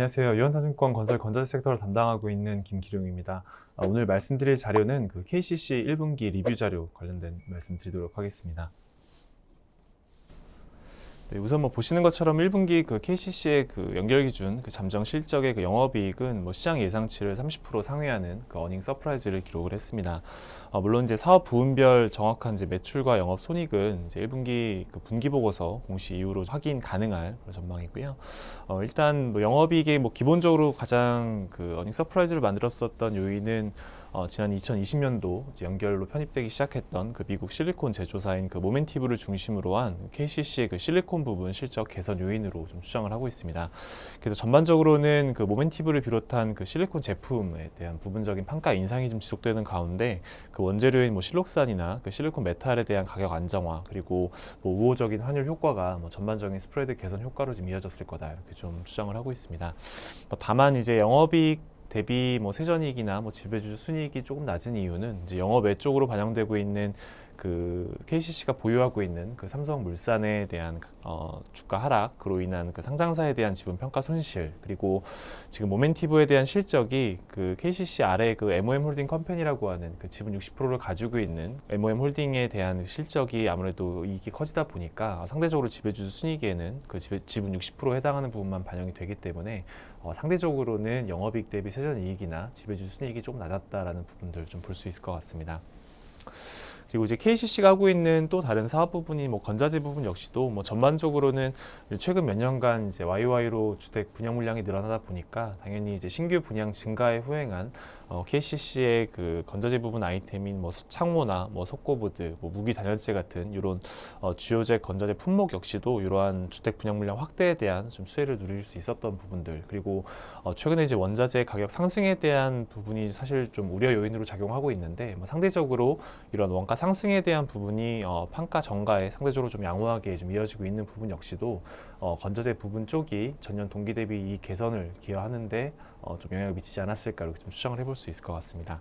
안녕하세요. 유한타증권 건설 건자재 섹터를 담당하고 있는 김기룡입니다. 아, 오늘 말씀드릴 자료는 그 KCC 1분기 리뷰 자료 관련된 말씀드리도록 하겠습니다. 네, 우선 뭐 보시는 것처럼 1분기 그 KCC의 그 연결 기준 그 잠정 실적의 그 영업이익은 뭐 시장 예상치를 30% 상회하는 그 어닝 서프라이즈를 기록을 했습니다. 어, 물론 이제 사업 부분별 정확한 이제 매출과 영업 손익은 이제 1분기 그 분기 보고서 공시 이후로 확인 가능할 전망이고요. 어, 일단 뭐 영업이익이 뭐 기본적으로 가장 그 어닝 서프라이즈를 만들었었던 요인은 어, 지난 2020년도 연결로 편입되기 시작했던 그 미국 실리콘 제조사인 그 모멘티브를 중심으로 한 KCC의 그 실리콘 부분 실적 개선 요인으로 좀 추정을 하고 있습니다. 그래서 전반적으로는 그 모멘티브를 비롯한 그 실리콘 제품에 대한 부분적인 판가 인상이 좀 지속되는 가운데 그 원재료인 뭐 실록산이나 그 실리콘 메탈에 대한 가격 안정화 그리고 뭐 우호적인 환율 효과가 뭐 전반적인 스프레드 개선 효과로 좀 이어졌을 거다 이렇게 좀 추정을 하고 있습니다. 뭐 다만 이제 영업이익 대비 뭐 세전이익이나 뭐 지배주 순이익이 조금 낮은 이유는 이제 영업 외 쪽으로 반영되고 있는 그 KCC가 보유하고 있는 그 삼성물산에 대한 어, 주가 하락으로 인한 그 상장사에 대한 지분 평가 손실 그리고 지금 모멘티브에 대한 실적이 그 KCC 아래 그 MOM 홀딩 컴퍼니라고 하는 그 지분 60%를 가지고 있는 MOM 홀딩에 대한 실적이 아무래도 이익이 커지다 보니까 상대적으로 지배주 순이익에는 그 지배, 지분 60% 해당하는 부분만 반영이 되기 때문에 어, 상대적으로는 영업이익 대비 세전 이익이나 지배주 순이익이 조금 낮았다라는 부분들 좀 볼 수 있을 것 같습니다. 그리고 이제 KCC가 하고 있는 또 다른 사업 부분이 뭐 건자재 부분 역시도 뭐 전반적으로는 최근 몇 년간 이제 YY로 주택 분양 물량이 늘어나다 보니까 당연히 이제 신규 분양 증가에 후행한 어, KCC의 그 건자재 부분 아이템인 뭐 창모나 뭐 석고보드, 뭐 무기 단열재 같은 이런 어, 주요재 건자재 품목 역시도 이러한 주택 분양 물량 확대에 대한 좀 수혜를 누릴 수 있었던 부분들. 그리고 어, 최근에 이제 원자재 가격 상승에 대한 부분이 사실 좀 우려 요인으로 작용하고 있는데 뭐 상대적으로 이런 원가 상승에 대한 부분이 어, 판가 정가에 상대적으로 좀 양호하게 좀 이어지고 있는 부분 역시도 어, 건자재 부분 쪽이 전년 동기 대비 이 개선을 기여하는데 어, 좀 영향을 미치지 않았을까 이렇게 좀 추정을 해볼 수 있을 것 같습니다.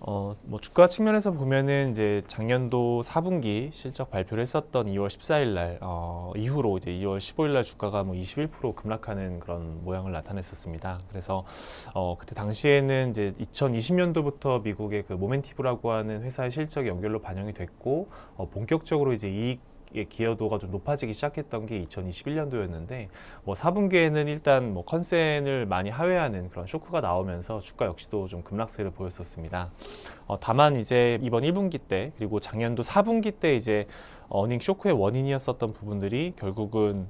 어, 뭐 주가 측면에서 보면은 이제 작년도 4분기 실적 발표를 했었던 2월 14일 날 어, 이후로 이제 2월 15일 날 주가가 뭐 21% 급락하는 그런 모양을 나타냈었습니다. 그래서 어, 그때 당시에는 이제 2020년도부터 미국의 그 모멘티브라고 하는 회사의 실적이 연결로 반영이 됐고 어, 본격적으로 이제 이익 의 기여도가 좀 높아지기 시작했던 게 2021년도였는데 뭐 4분기에는 일단 뭐 컨센을 많이 하회하는 그런 쇼크가 나오면서 주가 역시도 좀 급락세를 보였었습니다. 어, 다만 이제 이번 1분기 때 그리고 작년도 4분기 때 이제 어닝 쇼크의 원인이었었던 부분들이 결국은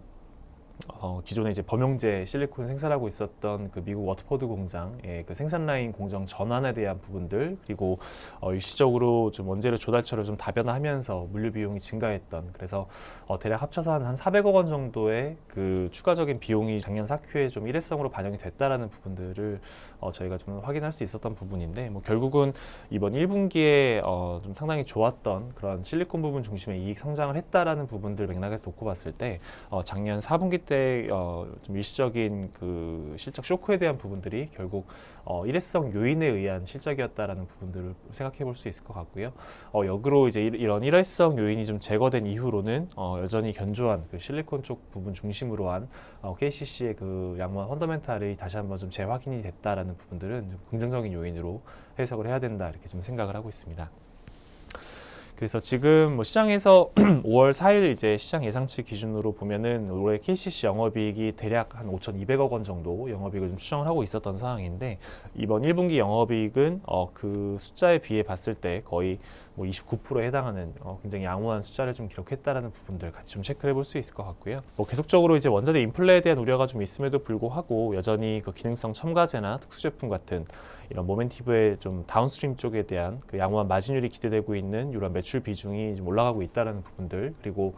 어, 기존에 이제 범용제 실리콘 생산하고 있었던 그 미국 워터포드 공장의 그 생산 라인 공정 전환에 대한 부분들 그리고 어, 일시적으로 좀 원재료 조달처를 좀 다변화하면서 물류 비용이 증가했던 그래서 어, 대략 합쳐서 한, 한 400억 원 정도의 그 추가적인 비용이 작년 사큐에 좀 일회성으로 반영이 됐다라는 부분들을 어, 저희가 좀 확인할 수 있었던 부분인데 뭐 결국은 이번 1분기에 어, 좀 상당히 좋았던 그런 실리콘 부분 중심의 이익 성장을 했다라는 부분들 맥락에서 놓고 봤을 때 어, 작년 4분기 때 어, 좀 일시적인 그 실적 쇼크에 대한 부분들이 결국 어, 일회성 요인에 의한 실적이었다라는 부분들을 생각해 볼 수 있을 것 같고요. 어, 역으로 이제 이- 이런 일회성 요인이 좀 제거된 이후로는 어, 여전히 견조한 그 실리콘 쪽 부분 중심으로 한 어, KCC의 그 양호한 펀더멘탈이 다시 한번 좀 재확인이 됐다라는 부분들은 좀 긍정적인 요인으로 해석을 해야 된다 이렇게 좀 생각을 하고 있습니다. 그래서 지금 뭐 시장에서 5월 4일 이제 시장 예상치 기준으로 보면은 올해 KCC 영업이익이 대략 한 5,200억 원 정도 영업이익을 좀 추정을 하고 있었던 상황인데 이번 1분기 영업이익은 어, 그 숫자에 비해 봤을 때 거의 뭐 29%에 해당하는 어, 굉장히 양호한 숫자를 좀 기록했다라는 부분들 같이 좀 체크해 볼 수 있을 것 같고요. 뭐 계속적으로 이제 원자재 인플레에 대한 우려가 좀 있음에도 불구하고 여전히 그 기능성 첨가제나 특수 제품 같은 이런 모멘티브의 좀 다운스트림 쪽에 대한 그 양호한 마진율이 기대되고 있는 이런 매출 비중이 좀 올라가고 있다라는 부분들 그리고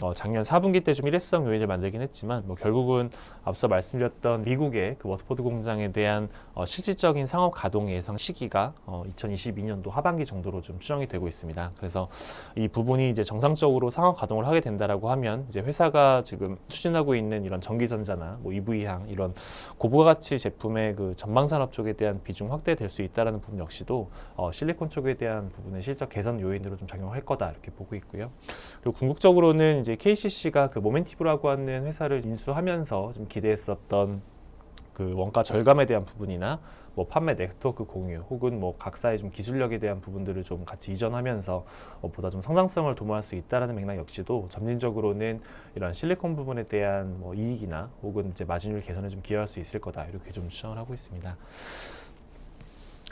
어, 작년 4분기 때 좀 일회성 요인을 만들긴 했지만 뭐 결국은 앞서 말씀드렸던 미국의 그 워터포드 공장에 대한 어, 실질적인 상업 가동 예상 시기가 어, 2022년도 하반기 정도로 좀 추정이 되고 있습니다. 그래서 이 부분이 이제 정상적으로 상업 가동을 하게 된다라고 하면 이제 회사가 지금 추진하고 있는 이런 전기전자나 뭐 EV향 이런 고부가 가치 제품의 그 전방 산업 쪽에 대한 비중 확대될 수 있다라는 부분 역시도 어, 실리콘 쪽에 대한 부분의 실적 개선 요인으로 좀 작용할 거다 이렇게 보고 있고요. 그리고 궁극적으로는 이제 KCC가 그 모멘티브라고 하는 회사를 인수하면서 좀 기대했었던 그 원가 절감에 대한 부분이나 뭐 판매 네트워크 공유 혹은 뭐 각사의 좀 기술력에 대한 부분들을 좀 같이 이전하면서 어, 보다 좀 성장성을 도모할 수 있다라는 맥락 역시도 점진적으로는 이런 실리콘 부분에 대한 뭐 이익이나 혹은 이제 마진율 개선에 좀 기여할 수 있을 거다 이렇게 좀 추정을 하고 있습니다.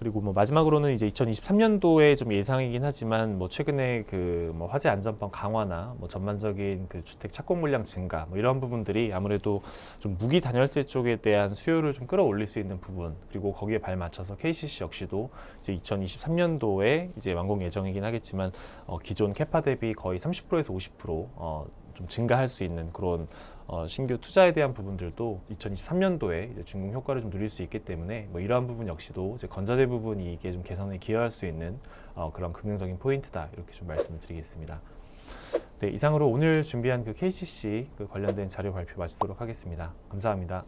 그리고 뭐 마지막으로는 이제 2023년도에 좀 예상이긴 하지만 뭐 최근에 그 뭐 화재 안전법 강화나 뭐 전반적인 그 주택 착공 물량 증가 뭐 이런 부분들이 아무래도 좀 무기 단열재 쪽에 대한 수요를 좀 끌어올릴 수 있는 부분 그리고 거기에 발맞춰서 KCC 역시도 이제 2023년도에 이제 완공 예정이긴 하겠지만 어 기존 캐파 대비 거의 30%에서 50%어 좀 증가할 수 있는 그런 어, 신규 투자에 대한 부분들도 2023년도에 이제 중공 효과를 좀 누릴 수 있기 때문에 뭐 이러한 부분 역시도 이제 건자재 부분이 이게 좀 개선에 기여할 수 있는 어, 그런 긍정적인 포인트다 이렇게 좀 말씀을 드리겠습니다. 네, 이상으로 오늘 준비한 그 KCC 그 관련된 자료 발표 마치도록 하겠습니다. 감사합니다.